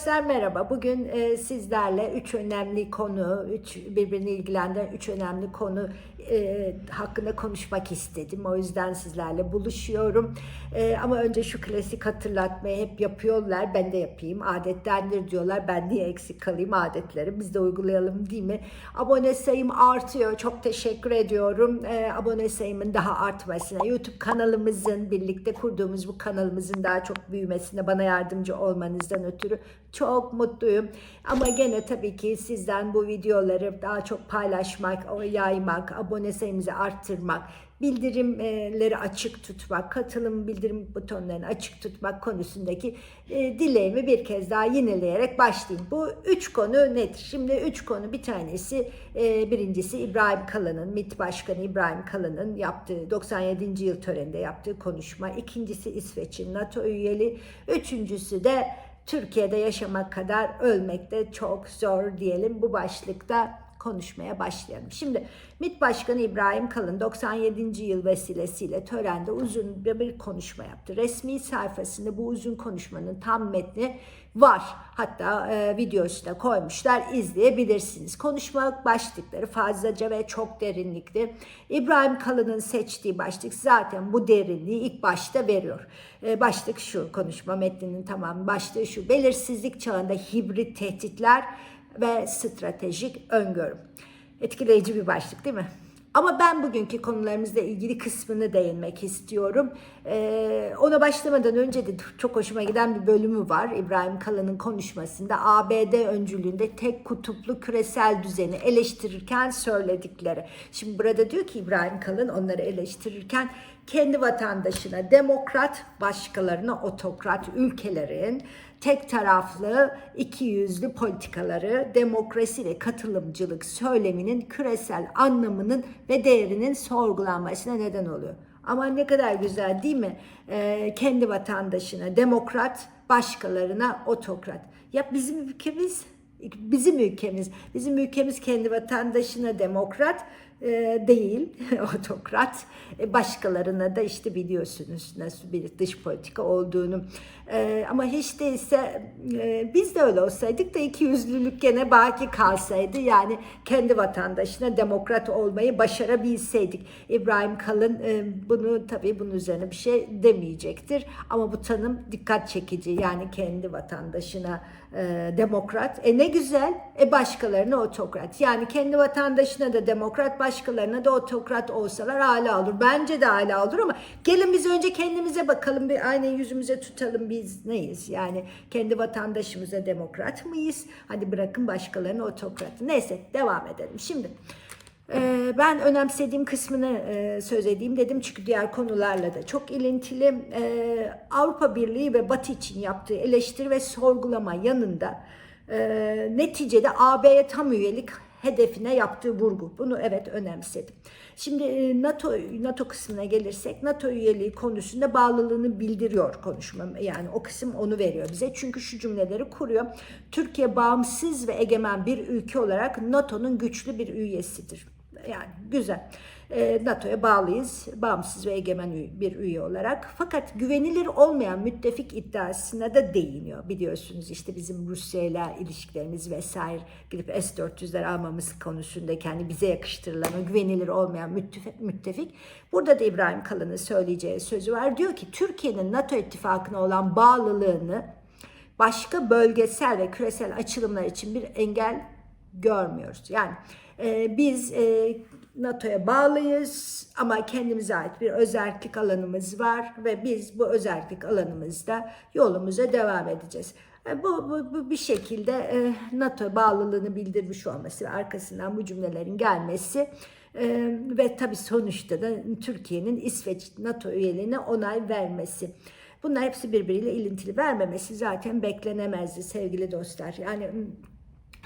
dostlar merhaba. Bugün e, sizlerle üç önemli konu, üç birbirini ilgilendiren üç önemli konu e, hakkında konuşmak istedim. O yüzden sizlerle buluşuyorum. E, ama önce şu klasik hatırlatmayı hep yapıyorlar. Ben de yapayım. Adettendir diyorlar. Ben niye eksik kalayım adetleri? Biz de uygulayalım değil mi? Abone sayım artıyor. Çok teşekkür ediyorum. E, abone sayımın daha artmasına, YouTube kanalımızın birlikte kurduğumuz bu kanalımızın daha çok büyümesine bana yardımcı olmanızdan ötürü çok mutluyum. Ama gene tabii ki sizden bu videoları daha çok paylaşmak, yaymak, abone sayımızı arttırmak, bildirimleri açık tutmak, katılım bildirim butonlarını açık tutmak konusundaki e, dileğimi bir kez daha yineleyerek başlayayım. Bu üç konu nedir? Şimdi üç konu bir tanesi e, birincisi İbrahim Kalın'ın, MİT Başkanı İbrahim Kalın'ın yaptığı 97. yıl töreninde yaptığı konuşma. İkincisi İsveç'in NATO üyeliği. Üçüncüsü de Türkiye'de yaşamak kadar ölmek de çok zor diyelim bu başlıkta konuşmaya başlayalım. Şimdi MİT Başkanı İbrahim Kalın 97. yıl vesilesiyle törende uzun bir konuşma yaptı. Resmi sayfasında bu uzun konuşmanın tam metni var. Hatta e, videosu da koymuşlar. izleyebilirsiniz. Konuşma başlıkları fazlaca ve çok derinlikli. İbrahim Kalın'ın seçtiği başlık zaten bu derinliği ilk başta veriyor. E, başlık şu konuşma metninin tamamı başlığı şu. Belirsizlik çağında hibrit tehditler ve stratejik öngörü. Etkileyici bir başlık değil mi? Ama ben bugünkü konularımızla ilgili kısmını değinmek istiyorum. Ee, ona başlamadan önce de çok hoşuma giden bir bölümü var. İbrahim Kalın'ın konuşmasında ABD öncülüğünde tek kutuplu küresel düzeni eleştirirken söyledikleri. Şimdi burada diyor ki İbrahim Kalın onları eleştirirken kendi vatandaşına demokrat, başkalarına otokrat ülkelerin tek taraflı, iki yüzlü politikaları, demokrasi ve katılımcılık söyleminin küresel anlamının ve değerinin sorgulanmasına neden oluyor. Ama ne kadar güzel değil mi? Ee, kendi vatandaşına demokrat, başkalarına otokrat. Ya bizim ülkemiz, bizim ülkemiz, bizim ülkemiz kendi vatandaşına demokrat, değil. Otokrat. E, başkalarına da işte biliyorsunuz nasıl bir dış politika olduğunu. E, ama hiç değilse e, biz de öyle olsaydık da iki yüzlülük gene baki kalsaydı yani kendi vatandaşına demokrat olmayı başarabilseydik. İbrahim Kalın e, bunu tabii bunun üzerine bir şey demeyecektir. Ama bu tanım dikkat çekici. Yani kendi vatandaşına demokrat. E ne güzel. E başkalarına otokrat. Yani kendi vatandaşına da demokrat başkalarına da otokrat olsalar hala olur. Bence de hala olur ama gelin biz önce kendimize bakalım bir aynı yüzümüze tutalım biz neyiz? Yani kendi vatandaşımıza demokrat mıyız? Hadi bırakın başkalarına otokrat. Neyse devam edelim. Şimdi e, ben önemsediğim kısmını e, söz edeyim dedim çünkü diğer konularla da çok ilintili. E, Avrupa Birliği ve Batı için yaptığı eleştiri ve sorgulama yanında neticede AB'ye tam üyelik hedefine yaptığı vurgu. Bunu evet önemsedim. Şimdi e, NATO NATO kısmına gelirsek NATO üyeliği konusunda bağlılığını bildiriyor konuşma. Yani o kısım onu veriyor bize. Çünkü şu cümleleri kuruyor. Türkiye bağımsız ve egemen bir ülke olarak NATO'nun güçlü bir üyesidir. Yani güzel. E, NATO'ya bağlıyız. Bağımsız ve egemen bir üye olarak. Fakat güvenilir olmayan müttefik iddiasına da değiniyor. Biliyorsunuz işte bizim Rusya ile ilişkilerimiz vesaire gidip S-400'ler almamız konusunda kendi bize yakıştırılan güvenilir olmayan müttefik, müttefik. Burada da İbrahim Kalın'ın söyleyeceği sözü var. Diyor ki Türkiye'nin NATO ittifakına olan bağlılığını başka bölgesel ve küresel açılımlar için bir engel görmüyoruz. Yani e, biz e, NATO'ya bağlıyız ama kendimize ait bir özellik alanımız var ve biz bu özellik alanımızda yolumuza devam edeceğiz. E, bu, bu, bu bir şekilde e, NATO bağlılığını bildirmiş olması ve arkasından bu cümlelerin gelmesi e, ve tabii sonuçta da Türkiye'nin İsveç NATO üyeliğine onay vermesi. Bunlar hepsi birbiriyle ilintili vermemesi zaten beklenemezdi sevgili dostlar. Yani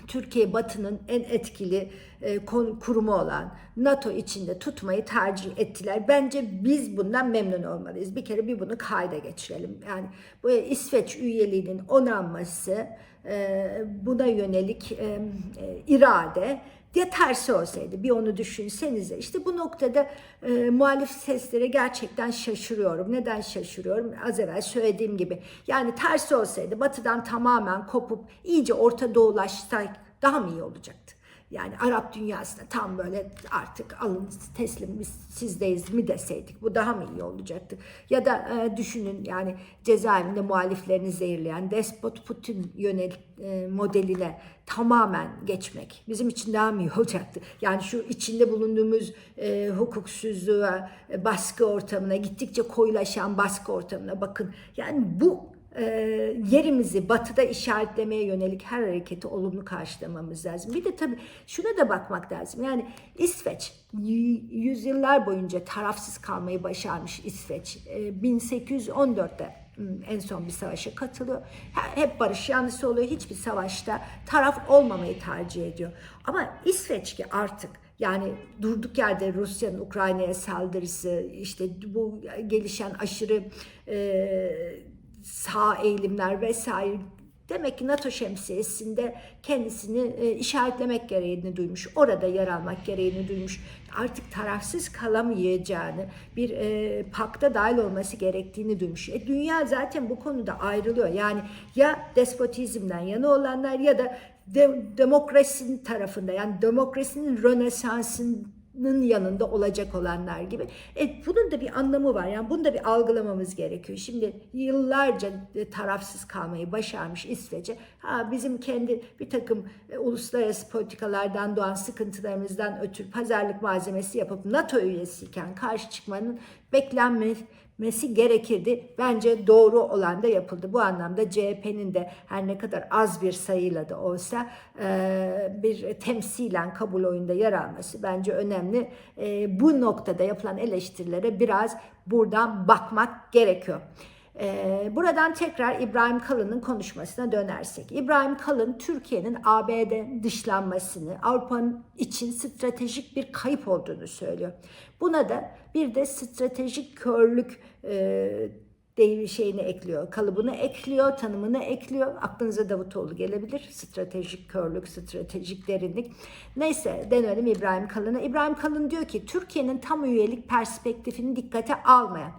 Türkiye Batı'nın en etkili e, kurumu olan NATO içinde tutmayı tercih ettiler. Bence biz bundan memnun olmalıyız. Bir kere bir bunu kayda geçirelim. Yani bu İsveç üyeliğinin onanması, e, buna yönelik e, irade ya tersi olsaydı bir onu düşünsenize. İşte bu noktada e, muhalif seslere gerçekten şaşırıyorum. Neden şaşırıyorum? Az evvel söylediğim gibi. Yani tersi olsaydı batıdan tamamen kopup iyice Orta Doğulaşsak daha mı iyi olacaktı? Yani Arap dünyasına tam böyle artık alın teslim biz sizdeyiz mi deseydik bu daha mı iyi olacaktı? Ya da e, düşünün yani cezaevinde muhaliflerini zehirleyen despot Putin yönel e, modeline tamamen geçmek bizim için daha mı iyi olacaktı? Yani şu içinde bulunduğumuz e, hukuksuzluğa, e, baskı ortamına gittikçe koyulaşan baskı ortamına bakın. Yani bu e, yerimizi batıda işaretlemeye yönelik her hareketi olumlu karşılamamız lazım. Bir de tabii şuna da bakmak lazım. Yani İsveç yüzyıllar boyunca tarafsız kalmayı başarmış İsveç. E, 1814'te m, en son bir savaşa katılıyor. Hep barış yanlısı oluyor. Hiçbir savaşta taraf olmamayı tercih ediyor. Ama İsveç ki artık yani durduk yerde Rusya'nın Ukrayna'ya saldırısı, işte bu gelişen aşırı e, sağ eğilimler vesaire demek ki NATO şemsiyesinde kendisini e, işaretlemek gereğini duymuş. Orada yer almak gereğini duymuş. Artık tarafsız kalamayacağını, bir e, pakta dahil olması gerektiğini duymuş. E, dünya zaten bu konuda ayrılıyor. Yani ya despotizmden yana olanlar ya da de, demokrasinin tarafında yani demokrasinin rönesansının yanında olacak olanlar gibi. E, bunun da bir anlamı var. Yani bunu da bir algılamamız gerekiyor. Şimdi yıllarca e, tarafsız kalmayı başarmış İsveç'e ha, bizim kendi bir takım e, uluslararası politikalardan doğan sıkıntılarımızdan ötürü pazarlık malzemesi yapıp NATO üyesiyken karşı çıkmanın beklenmesi gerekirdi. Bence doğru olan da yapıldı. Bu anlamda CHP'nin de her ne kadar az bir sayıyla da olsa e, bir temsilen kabul oyunda yer alması bence önemli. E, Bu noktada yapılan eleştirilere biraz buradan bakmak gerekiyor. Ee, buradan tekrar İbrahim Kalın'ın konuşmasına dönersek. İbrahim Kalın Türkiye'nin ABD dışlanmasını Avrupa'nın için stratejik bir kayıp olduğunu söylüyor. Buna da bir de stratejik körlük e, şeyini ekliyor, kalıbını ekliyor, tanımını ekliyor. Aklınıza Davutoğlu gelebilir. Stratejik körlük, stratejik derinlik. Neyse dönelim İbrahim Kalın'a. İbrahim Kalın diyor ki Türkiye'nin tam üyelik perspektifini dikkate almayan,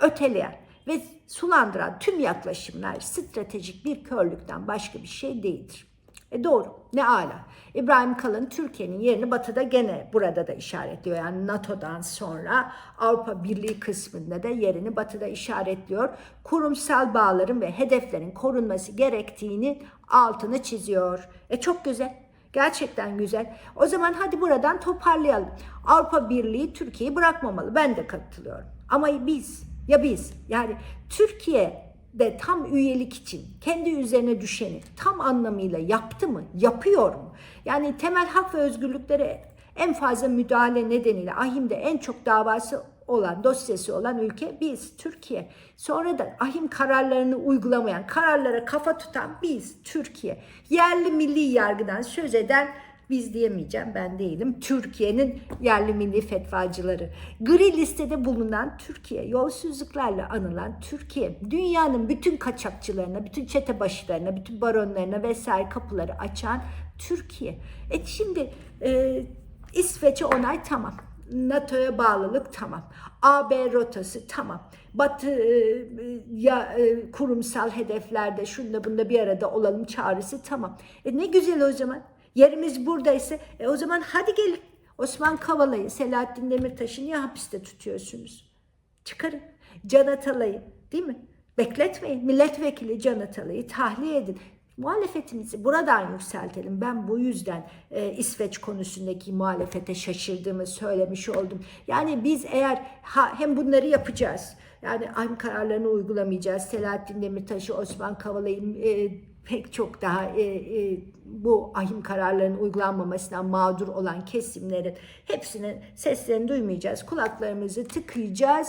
öteleyen ve sulandıran tüm yaklaşımlar stratejik bir körlükten başka bir şey değildir. E doğru. Ne ala. İbrahim Kalın Türkiye'nin yerini batıda gene burada da işaretliyor. Yani NATO'dan sonra Avrupa Birliği kısmında da yerini batıda işaretliyor. Kurumsal bağların ve hedeflerin korunması gerektiğini altını çiziyor. E çok güzel. Gerçekten güzel. O zaman hadi buradan toparlayalım. Avrupa Birliği Türkiye'yi bırakmamalı. Ben de katılıyorum. Ama biz ya biz yani Türkiye de tam üyelik için kendi üzerine düşeni tam anlamıyla yaptı mı? Yapıyor mu? Yani temel hak ve özgürlüklere en fazla müdahale nedeniyle ahimde en çok davası olan, dosyası olan ülke biz, Türkiye. Sonra da ahim kararlarını uygulamayan, kararlara kafa tutan biz, Türkiye. Yerli milli yargıdan söz eden biz diyemeyeceğim ben değilim. Türkiye'nin yerli milli fetvacıları. Gri listede bulunan Türkiye, yolsuzluklarla anılan Türkiye, dünyanın bütün kaçakçılarına, bütün çete başlarına, bütün baronlarına vesaire kapıları açan Türkiye. E şimdi e, İsveç'e onay tamam. NATO'ya bağlılık tamam. AB rotası tamam. Batı e, ya e, kurumsal hedeflerde şunda bunda bir arada olalım çağrısı tamam. E ne güzel o zaman. Yerimiz buradaysa e o zaman hadi gelin. Osman Kavala'yı, Selahattin Demirtaş'ı niye hapiste tutuyorsunuz? Çıkarın. Can Atalay'ı değil mi? Bekletmeyin. Milletvekili Can Atalay'ı tahliye edin. Muhalefetimizi buradan yükseltelim. Ben bu yüzden e, İsveç konusundaki muhalefete şaşırdığımı söylemiş oldum. Yani biz eğer ha, hem bunları yapacağız. Yani ahim kararlarını uygulamayacağız. Selahattin Demirtaş'ı, Osman Kavala'yı e, pek çok daha e, e, bu ahim kararlarının uygulanmamasından mağdur olan kesimlerin hepsinin seslerini duymayacağız. Kulaklarımızı tıkayacağız.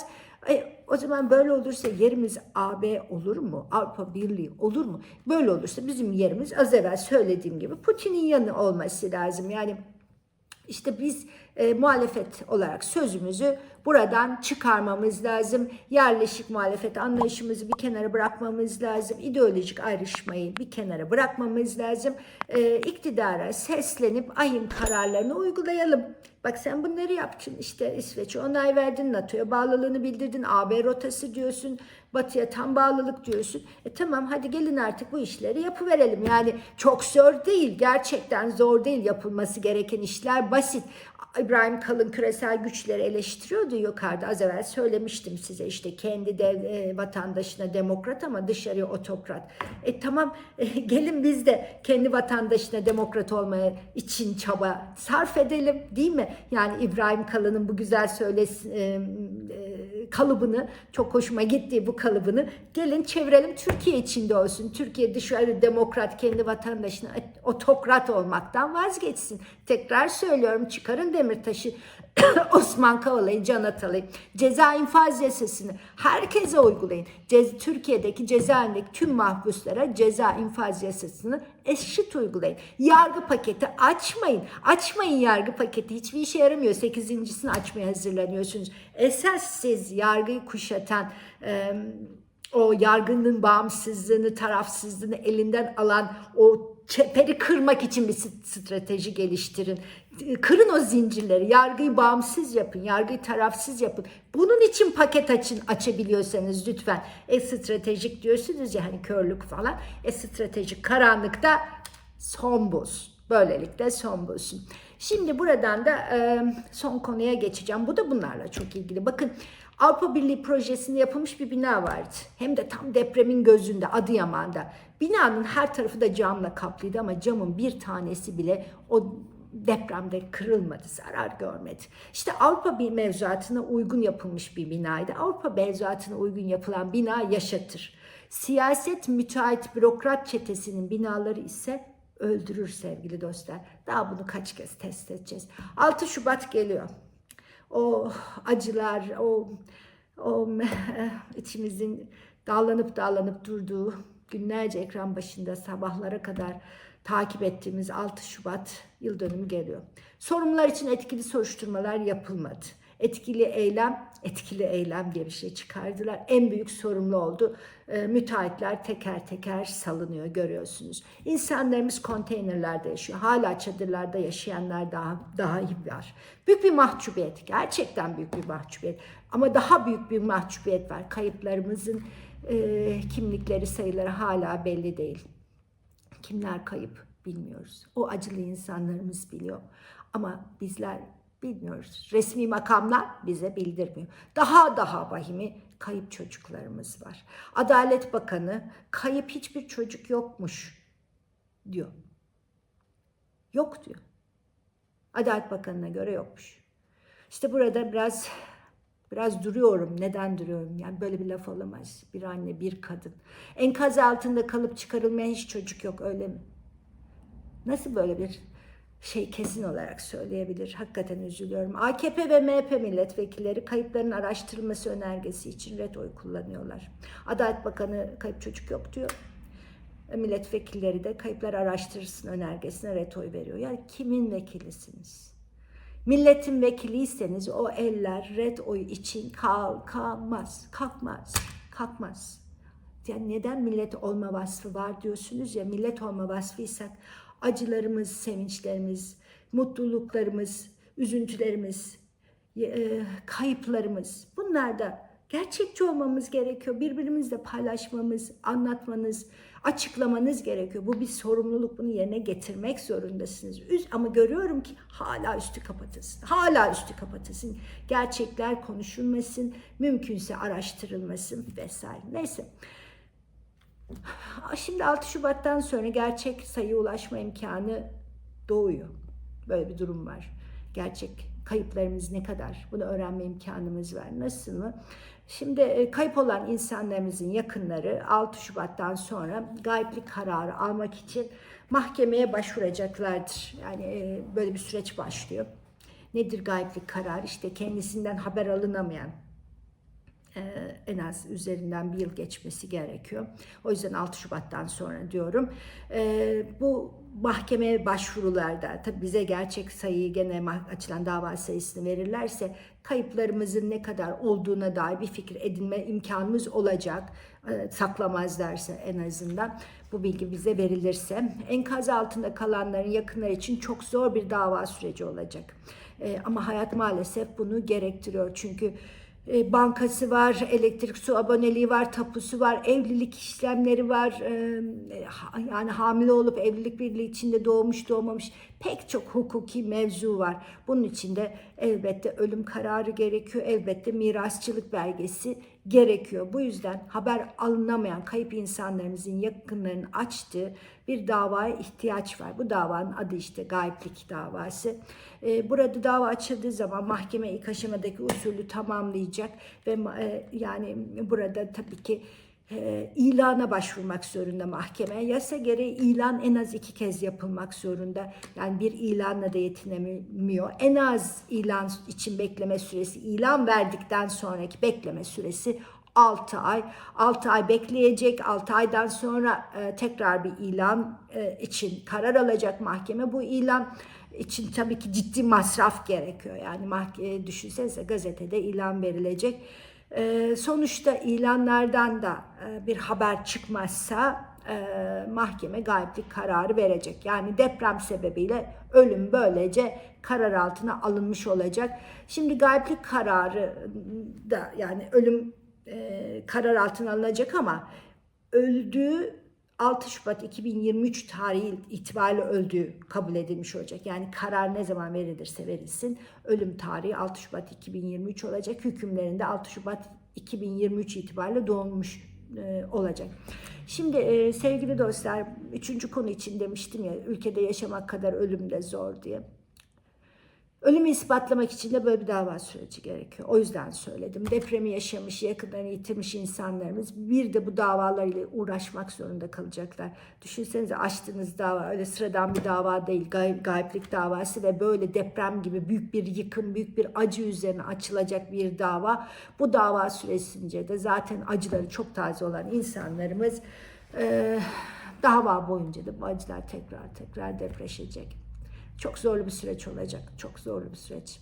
E, o zaman böyle olursa yerimiz AB olur mu? Avrupa Birliği olur mu? Böyle olursa bizim yerimiz az evvel söylediğim gibi Putin'in yanı olması lazım. Yani İşte biz e, muhalefet olarak sözümüzü buradan çıkarmamız lazım. Yerleşik muhalefet anlayışımızı bir kenara bırakmamız lazım. İdeolojik ayrışmayı bir kenara bırakmamız lazım. E, iktidara seslenip ayın kararlarını uygulayalım. Bak sen bunları yaptın işte İsveç'e onay verdin, NATO'ya bağlılığını bildirdin, AB rotası diyorsun, Batı'ya tam bağlılık diyorsun. E tamam hadi gelin artık bu işleri yapıverelim. Yani çok zor değil, gerçekten zor değil yapılması gereken işler basit. İbrahim Kalın küresel güçleri eleştiriyordu yukarıda. Az evvel söylemiştim size işte kendi de e, vatandaşına demokrat ama dışarıya otokrat. E tamam e, gelin biz de kendi vatandaşına demokrat olmaya için çaba sarf edelim değil mi? Yani İbrahim Kalın'ın bu güzel söylesi e, e, kalıbını çok hoşuma gitti bu kalıbını. Gelin çevirelim Türkiye içinde olsun. Türkiye dışarı demokrat kendi vatandaşına otokrat olmaktan vazgeçsin. Tekrar söylüyorum çıkarın Demirtaş'ı Osman Kavala'yı, Can Atalay'ı, ceza infaz yasasını herkese uygulayın. Cez, Türkiye'deki cezaevindeki tüm mahpuslara ceza infaz yasasını eşit uygulayın. Yargı paketi açmayın. Açmayın yargı paketi. Hiçbir işe yaramıyor. Sekizincisini açmaya hazırlanıyorsunuz. Esas siz yargıyı kuşatan e, o yargının bağımsızlığını, tarafsızlığını elinden alan o çeperi kırmak için bir strateji geliştirin. Kırın o zincirleri, yargıyı bağımsız yapın, yargıyı tarafsız yapın. Bunun için paket açın, açabiliyorsanız lütfen. E stratejik diyorsunuz ya hani körlük falan. E stratejik karanlıkta son buz. Böylelikle son bulsun. Şimdi buradan da e, son konuya geçeceğim. Bu da bunlarla çok ilgili. Bakın Avrupa Birliği projesinde yapılmış bir bina vardı. Hem de tam depremin gözünde Adıyaman'da. Binanın her tarafı da camla kaplıydı ama camın bir tanesi bile o depremde kırılmadı, zarar görmedi. İşte Avrupa bir mevzuatına uygun yapılmış bir binaydı. Avrupa mevzuatına uygun yapılan bina yaşatır. Siyaset müteahhit bürokrat çetesinin binaları ise öldürür sevgili dostlar. Daha bunu kaç kez test edeceğiz. 6 Şubat geliyor. O acılar, o o içimizin dağlanıp dağlanıp durduğu günlerce ekran başında sabahlara kadar takip ettiğimiz 6 Şubat yıl dönümü geliyor. Sorumlular için etkili soruşturmalar yapılmadı. Etkili eylem, etkili eylem diye bir şey çıkardılar. En büyük sorumlu oldu. E, müteahhitler teker teker salınıyor görüyorsunuz. İnsanlarımız konteynerlerde yaşıyor. Hala çadırlarda yaşayanlar daha daha iyi var. Büyük bir mahcubiyet. Gerçekten büyük bir mahcubiyet. Ama daha büyük bir mahcubiyet var. Kayıplarımızın e, kimlikleri sayıları hala belli değil. Kimler kayıp bilmiyoruz. O acılı insanlarımız biliyor. Ama bizler bilmiyoruz. Resmi makamlar bize bildirmiyor. Daha daha vahimi kayıp çocuklarımız var. Adalet Bakanı kayıp hiçbir çocuk yokmuş diyor. Yok diyor. Adalet Bakanı'na göre yokmuş. İşte burada biraz biraz duruyorum. Neden duruyorum? Yani böyle bir laf olamaz. Bir anne, bir kadın. Enkaz altında kalıp çıkarılmayan hiç çocuk yok öyle mi? Nasıl böyle bir şey kesin olarak söyleyebilir. Hakikaten üzülüyorum. AKP ve MHP milletvekilleri kayıpların araştırılması önergesi için ret oy kullanıyorlar. Adalet Bakanı kayıp çocuk yok diyor. Milletvekilleri de kayıplar araştırılsın önergesine ret oy veriyor. Yani kimin vekilisiniz? Milletin vekiliyseniz o eller red oy için kalkamaz, kalkmaz, kalkmaz. Yani neden millet olma vasfı var diyorsunuz ya millet olma vasfıysak acılarımız, sevinçlerimiz, mutluluklarımız, üzüntülerimiz, e, kayıplarımız bunlar da gerçekçi olmamız gerekiyor. Birbirimizle paylaşmamız, anlatmanız, açıklamanız gerekiyor. Bu bir sorumluluk. Bunu yerine getirmek zorundasınız. Ama görüyorum ki hala üstü kapatılsın. Hala üstü kapatılsın. Gerçekler konuşulmasın, mümkünse araştırılmasın vesaire. Neyse. Şimdi 6 Şubat'tan sonra gerçek sayı ulaşma imkanı doğuyor. Böyle bir durum var. Gerçek kayıplarımız ne kadar? Bunu öğrenme imkanımız var. Nasıl mı? Şimdi e, kayıp olan insanlarımızın yakınları 6 Şubat'tan sonra gayiplik kararı almak için mahkemeye başvuracaklardır. Yani e, böyle bir süreç başlıyor. Nedir gayiplik kararı? İşte kendisinden haber alınamayan en az üzerinden bir yıl geçmesi gerekiyor. O yüzden 6 Şubat'tan sonra diyorum. Ee, bu mahkeme başvurularda tabi bize gerçek sayıyı gene açılan dava sayısını verirlerse kayıplarımızın ne kadar olduğuna dair bir fikir edinme imkanımız olacak. E, saklamazlarsa en azından bu bilgi bize verilirse enkaz altında kalanların yakınları için çok zor bir dava süreci olacak. Ama hayat maalesef bunu gerektiriyor çünkü e, bankası var, elektrik su aboneliği var, tapusu var, evlilik işlemleri var. e, Yani hamile olup evlilik birliği içinde doğmuş doğmamış pek çok hukuki mevzu var. Bunun içinde elbette ölüm kararı gerekiyor, elbette mirasçılık belgesi gerekiyor. Bu yüzden haber alınamayan kayıp insanlarımızın yakınlarının açtığı bir davaya ihtiyaç var. Bu davanın adı işte gayiplik davası. Ee, Burada dava açıldığı zaman mahkeme ilk aşamadaki usulü tamamlayacak ve e, yani burada tabii ki e, ilana başvurmak zorunda mahkeme. Yasa gereği ilan en az iki kez yapılmak zorunda. Yani bir ilanla da yetinemiyor. En az ilan için bekleme süresi, ilan verdikten sonraki bekleme süresi 6 ay. 6 ay bekleyecek. 6 aydan sonra e, tekrar bir ilan e, için karar alacak mahkeme. Bu ilan için tabii ki ciddi masraf gerekiyor. Yani mahkeme düşünsenize gazetede ilan verilecek. Ee, sonuçta ilanlardan da e, bir haber çıkmazsa e, mahkeme gayiplik kararı verecek. Yani deprem sebebiyle ölüm böylece karar altına alınmış olacak. Şimdi gayiplik kararı da yani ölüm e, karar altına alınacak ama öldüğü 6 Şubat 2023 tarihi itibariyle öldüğü kabul edilmiş olacak. Yani karar ne zaman verilirse verilsin ölüm tarihi 6 Şubat 2023 olacak. Hükümlerinde 6 Şubat 2023 itibariyle doğmuş e, olacak. Şimdi e, sevgili dostlar üçüncü konu için demiştim ya ülkede yaşamak kadar ölüm de zor diye. Ölümü ispatlamak için de böyle bir dava süreci gerekiyor. O yüzden söyledim. Depremi yaşamış, yakınlarını yitirmiş insanlarımız bir de bu davalarıyla uğraşmak zorunda kalacaklar. Düşünsenize açtığınız dava öyle sıradan bir dava değil. Gay- gayiplik davası ve böyle deprem gibi büyük bir yıkım, büyük bir acı üzerine açılacak bir dava. Bu dava süresince de zaten acıları çok taze olan insanlarımız eee, dava boyunca da bu acılar tekrar tekrar depreşecek. Çok zorlu bir süreç olacak. Çok zorlu bir süreç.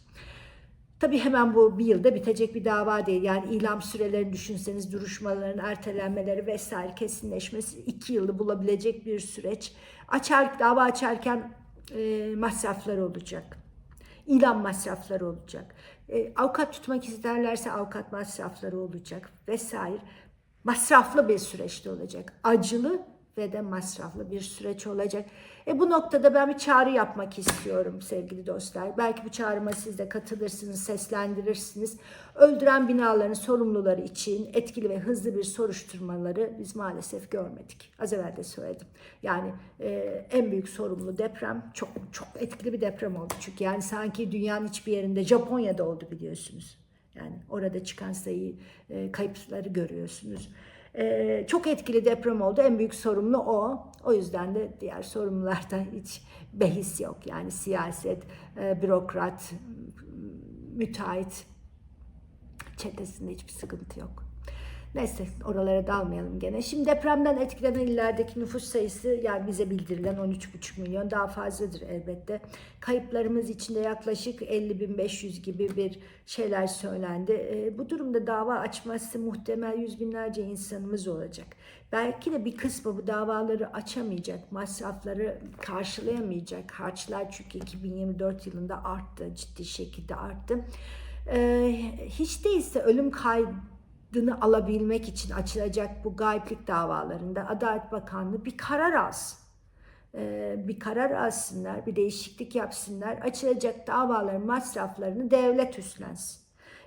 Tabii hemen bu bir yılda bitecek bir dava değil. Yani ilam sürelerini düşünseniz duruşmaların ertelenmeleri vesaire kesinleşmesi iki yılı bulabilecek bir süreç. Açar, dava açarken e, masraflar olacak. İlan masrafları olacak. E, avukat tutmak isterlerse avukat masrafları olacak vesaire. Masraflı bir süreçte olacak. Acılı ve de masraflı bir süreç olacak. E bu noktada ben bir çağrı yapmak istiyorum sevgili dostlar. Belki bu çağrıma siz de katılırsınız, seslendirirsiniz. Öldüren binaların sorumluları için etkili ve hızlı bir soruşturmaları biz maalesef görmedik. Az evvel de söyledim. Yani e, en büyük sorumlu deprem çok çok etkili bir deprem oldu. Çünkü yani sanki dünyanın hiçbir yerinde Japonya'da oldu biliyorsunuz. Yani orada çıkan sayı e, kayıpları görüyorsunuz. Ee, çok etkili deprem oldu. En büyük sorumlu o. O yüzden de diğer sorumlularda hiç behis yok. Yani siyaset, e, bürokrat, müteahhit çetesinde hiçbir sıkıntı yok. Neyse oralara dalmayalım gene. Şimdi depremden etkilenen illerdeki nüfus sayısı yani bize bildirilen 13,5 milyon daha fazladır elbette. Kayıplarımız içinde yaklaşık 50.500 gibi bir şeyler söylendi. E, bu durumda dava açması muhtemel yüz binlerce insanımız olacak. Belki de bir kısmı bu davaları açamayacak, masrafları karşılayamayacak. Harçlar çünkü 2024 yılında arttı, ciddi şekilde arttı. E, hiç değilse ölüm kaydı adını alabilmek için açılacak bu gayiplik davalarında Adalet Bakanlığı bir karar alsın. Ee, bir karar alsınlar, bir değişiklik yapsınlar. Açılacak davaların masraflarını devlet üstlensin.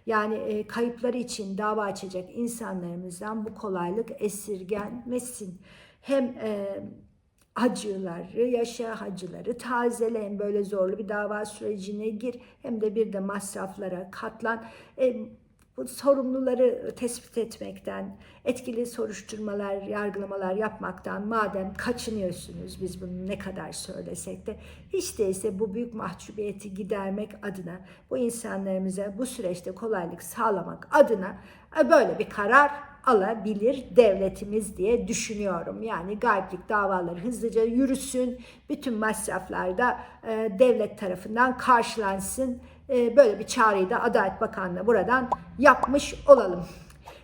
Yani e, kayıpları için dava açacak insanlarımızdan bu kolaylık esirgenmesin. Hem e, acıları, yaşa acıları tazele hem böyle zorlu bir dava sürecine gir hem de bir de masraflara katlan. E, bu sorumluları tespit etmekten, etkili soruşturmalar, yargılamalar yapmaktan madem kaçınıyorsunuz biz bunu ne kadar söylesek de hiç değilse bu büyük mahcubiyeti gidermek adına bu insanlarımıza bu süreçte kolaylık sağlamak adına e, böyle bir karar alabilir devletimiz diye düşünüyorum. Yani gayiplik davaları hızlıca yürüsün, bütün masraflar da e, devlet tarafından karşılansın. E, böyle bir çağrıyı da Adalet Bakanlığı buradan yapmış olalım.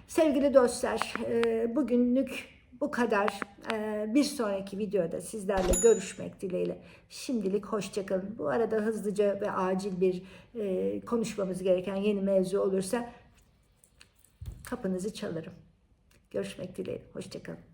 Sevgili dostlar, e, bugünlük bu kadar. E, Bir sonraki videoda sizlerle görüşmek dileğiyle. Şimdilik hoşçakalın. Bu arada hızlıca ve acil bir e, konuşmamız gereken yeni mevzu olursa kapınızı çalarım. Görüşmek dileğiyle. Hoşçakalın.